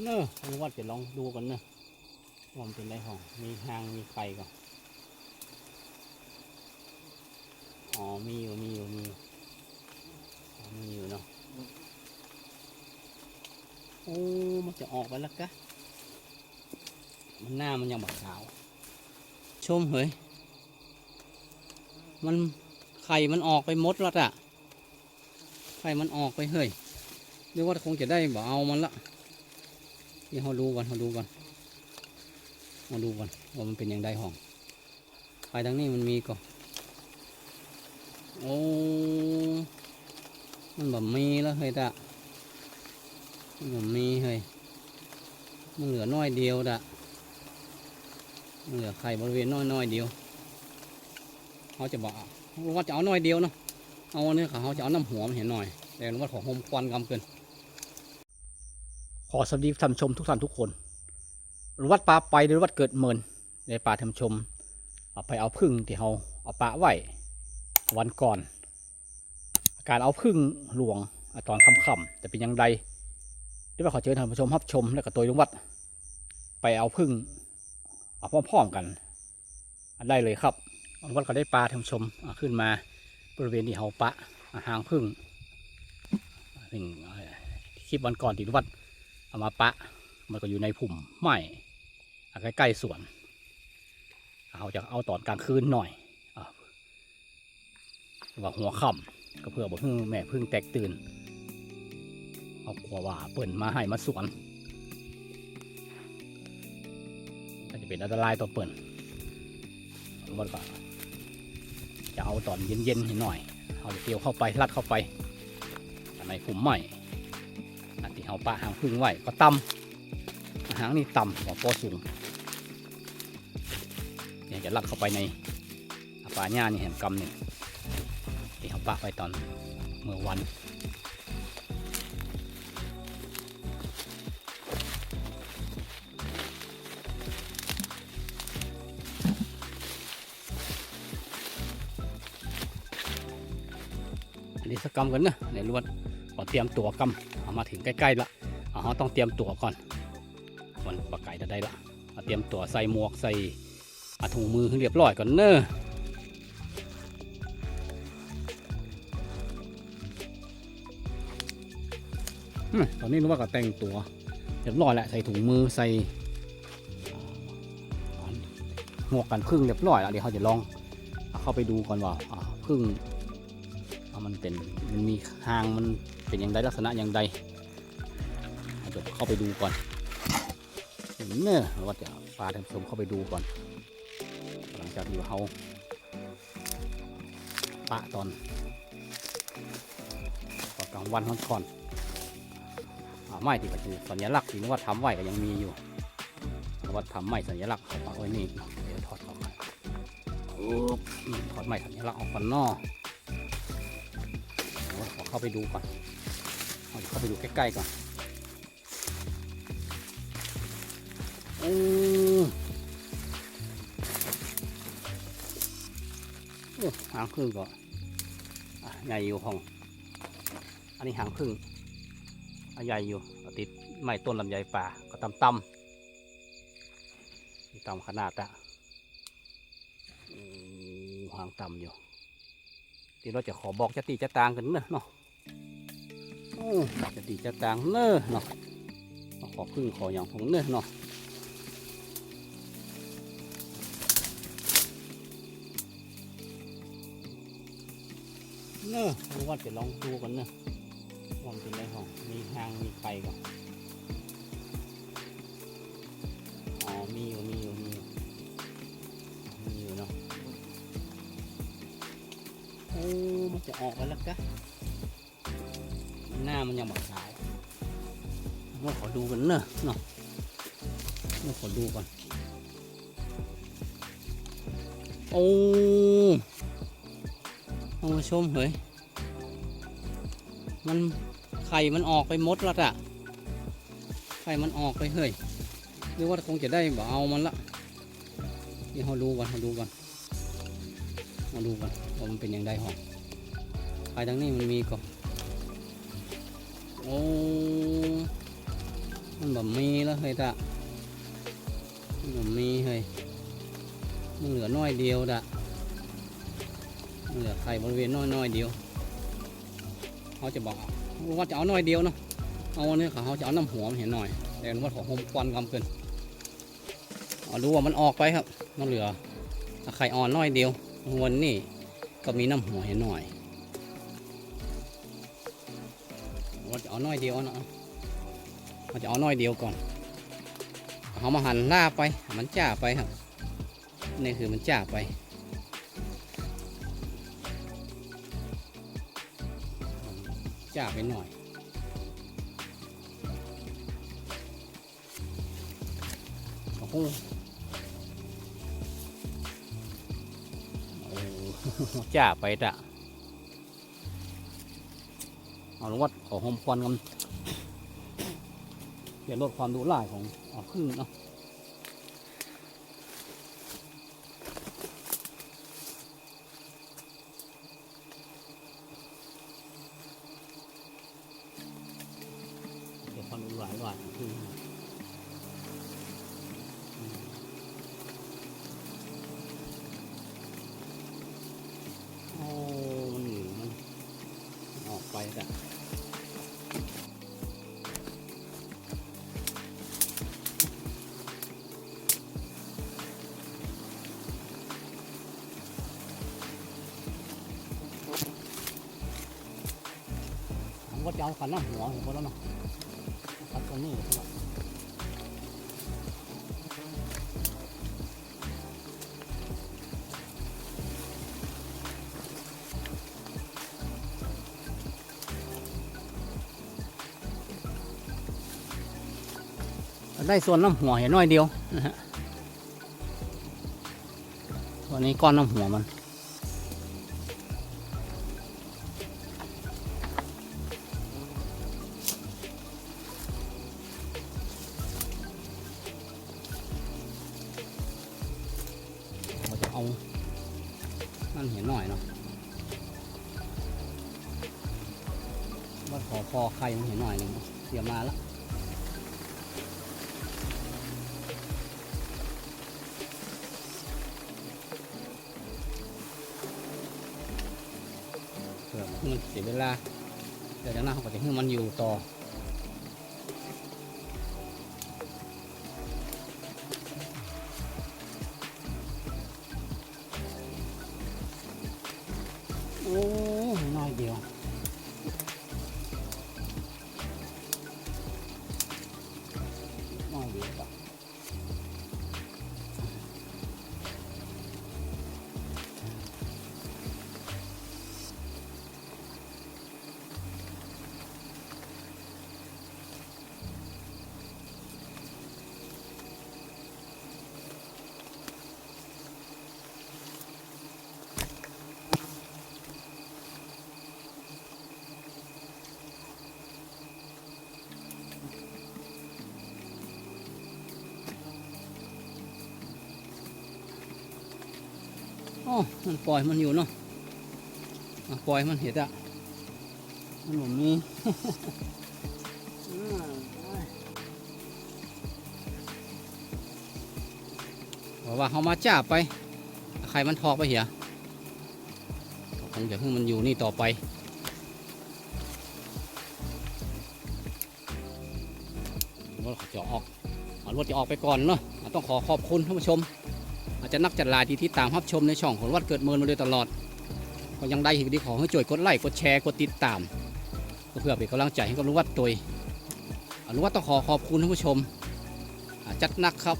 เนอะผมว่าจะลองดูกันเนอะว่ามันเป็นไรห้อง มีหางมีไฟก่อนอ๋อมีอยู่มีอยู่มีอยู่มีอยู่เนาะโอ้มันจะออกไปแล้วกะมันหน้ามันยังบักขาว ชมเฮ้ยมันไข่มันออกไปมดแล้วอะไข่มันออกไปเฮ้ยเรียกว่าคงจะได้บ่เอามันละ เดี๋ยวเราดูก่อนเราดูก่อนมาดูก่อนว่ามันเป็นอย่างไรห้องไปทางนี้มันมีก่อนโอ้มันแบบมีแล้วเฮ้ยตะมันแบบมีเฮ้ยมันเหลือน้อยเดียวตะมันเหลือไข่บริเวณน้อยน้อยเดียวเขาจะบอกว่าจะเอาน้อยเดียวเนาะเอาเนี่ยเขาจะเอาน้ำหัวมันเห็นหน่อย แต่ว่าของโฮมควันกำเกิน ขอสวัสดีท่านชมทุกท่านทุกคนวัดป่าไปหรือวัดเกิดเมินในป่าท่านชม เอาไปเอาพึ่งที่เราเอาปะไว้วันก่อน การเอาพึ่งหลวงอตอนค่ำๆจะเป็นย่างไรเดี๋ยวขอเชิญท่านผู้ชมรับชม แล้วก็ตัวลุงวัด ไปเอาพึ่งเอาพร้อมๆกันได้เลยครับลุงวัดก็ได้ปลาท่านชมขึ้นมาบริเวณที่เราปะอะหางพึ่งซึ่งคลิปวันก่อนที่ลุงวัด เอามาปะ มันก็อยู่ในผุ่มไม้อ่ใกล้ๆสวน เอาจะเอาตอนกลางคืนหน่อยว่าหัวค่ำก็เพื่อบอกให้แม่พึ่งแตกตื่นเอาขวาว่าเปิ่นมาให้มาสวนอาจจะเป็นอันตรายต่อเปิ่นมันก็จะเอาตอนเย็นๆหน่อย เอาเกี่ยวเข้าไปลัดเข้าไปในผุ่มไม้อันที่ เอาปลาหางพึ่งไหวก็ต่ำหางนี่ต่ำกว่าปอสูงเนี่ยจะลักเข้าไปในปลาหญ้านี่แหมกำหนึ่งที่เอาปลาไปตอนเมื่อวันอันนี้สกกรรมกันนะในลวด เตรียมตัวกำเอามาถึงใกล้ๆละเอาเราต้องเตรียมตัวก่อนมันปลาไก่จะได้ละเตรียมตัวใส่หมวกใส่ถุงมือให้เรียบร้อยก่อนเนอะตอนนี้รู้ว่าก็แต่งตัวเรียบร้อยแล้วใส่ถุงมือใส่หมวกกันพึ่งเรียบร้อยแล้วเดี๋ยวเขาจะลองเข้าไปดูก่อนว่าพึ่ง ว่ามันเป็นมันมีหางมันเป็นอย่างไรลักษณะอย่างไรเดี๋ยวเข้าไปดูก่อนเนอะว่าจะพาท่านผู้ชมเข้าไปดูก่อน หลังจากที่เขาปะตอนตอนกลางวันก่อนไม้ที่เป็นสัญลักษณ์ที่นวัดทำไหวก็ยังมีอยู่นวัดทำไม้สัญลักษณ์เขาปะไว้นี่เดี๋ยวถอดออกมาอุ๊บอืมถอดไม้สัญลักษณ์ออกก่อนนอเดี๋ยวขอ เข้าไปดูก่อนเอาเข้าไปดูใกล้ๆก่อนอืมโอ้หางพึ่งก็อะใหญ่อยู่ห้อง อันนี้หางพึ่งอะใหญ่อยู่ติดไม้ต้นลำไยป่าก็ตำๆนี่ต่ำขนาดอะหางต่ำอยู่ที่เราจะขอบอกจะตีจะตางกันเนอะเนาะ จะตีจะตางเนอเนาะขอพึ่งขออย่างของเนอเนาะเนอะผมว่าจะลองดูกันเนอว่ามันเป็นไรของมีหางมีไฟก่อนอ๋อมีอยู่มีอยู่มีอยู่มีอยู่เนาะโอ้มันจะออกไปแล้วกะ หน้ามันยังบักขาวว่าขอดูกันเนอะเนาะว่าขอดูก่อน โอ้ท่านผู้ชมเฮ้ย มันไข่มันออกไปมดแล้วอะไข่มันออกไปเฮ้ยหรือว่าคงจะได้บ่เอามันละเดี๋ยวเราดูก่อนเราดูก่อนมาดูกันว่ามันเป็นอย่างไรหองไปทางนี้มันมีก่อน บมีแล้วเฮ้ยตะบมีเฮ้ยมันเหลือน้อยเดียวดะมันเหลือไข่บริเวณน้อยน้อยๆเดียวเขาจะบอกว่าจะเอาน้อยเดียวเนาะเอาอันนี้เขาเขาจะเอาน้ำหัวมันเห็นหน่อยแต่ว่าของโฮมควันกำเกินเอาดูว่ามันออกไปครับ มันเหลือไข่อ่อนน้อยเดียววันนี้ก็มีน้ำหัวเห็นหน่อยว่าจะเอาน้อยเดียวเนาะ เราจะเอาน้อยเดียวก่อนเอามาหั่นล่าไป มันจ้าไปครับ นี่คือมันจ้าไป จ้าไปหน่อยโอ้โหโอ้โหจ้าไปจ้ะเอาลงวัดขอหอมควันกัน เดี๋ยวลดความดุร้ายของออกครึ่งเนาะเดี๋ยวความดุร้ายร้ายออกครึ่ง เอาขันหน้าหัวเห็นหมดแล้วเนาะขันตรงนี้ครับได้ส่วนน้ำหัวเห็นน้อยเดียวนะฮะตัวนี้ก้อนน้ำหัวมัน เอา นั่นเห็นหน่อยเนาะว่าขอคอไข่มันเห็นหน่อยหนึ่งเสียมาแล้วเผื่อมันเสียเวลา เดี๋ยวจากนั้นเขาก็จะให้มันอยู่ต่อ โอ้มันปล่อยมันอยู่เนาะปล่อยมันเห็ดอะมันผมมีบอกว่าเขามาจ้าไป ใครมันทอกไปเหียคงจะให้มันอยู่นี่ต่อไปรถจะออกอ่ารถจะออกไปก่อนเนาะต้องขอขอบคุณท่านผู้ชม จะนักจัดลายที่ที่ตามรับชมในช่องของวัดเกิดเมินมาโดยตลอด ก็ยังได้ที่ดีขอให้ช่วยกดไลค์กดแชร์กดติดตาม เพื่อเป็นกำลังใจให้กับลุงวัดตัวลุงวัดต้องขอขอบคุณท่านผู้ชมจัดนักครับ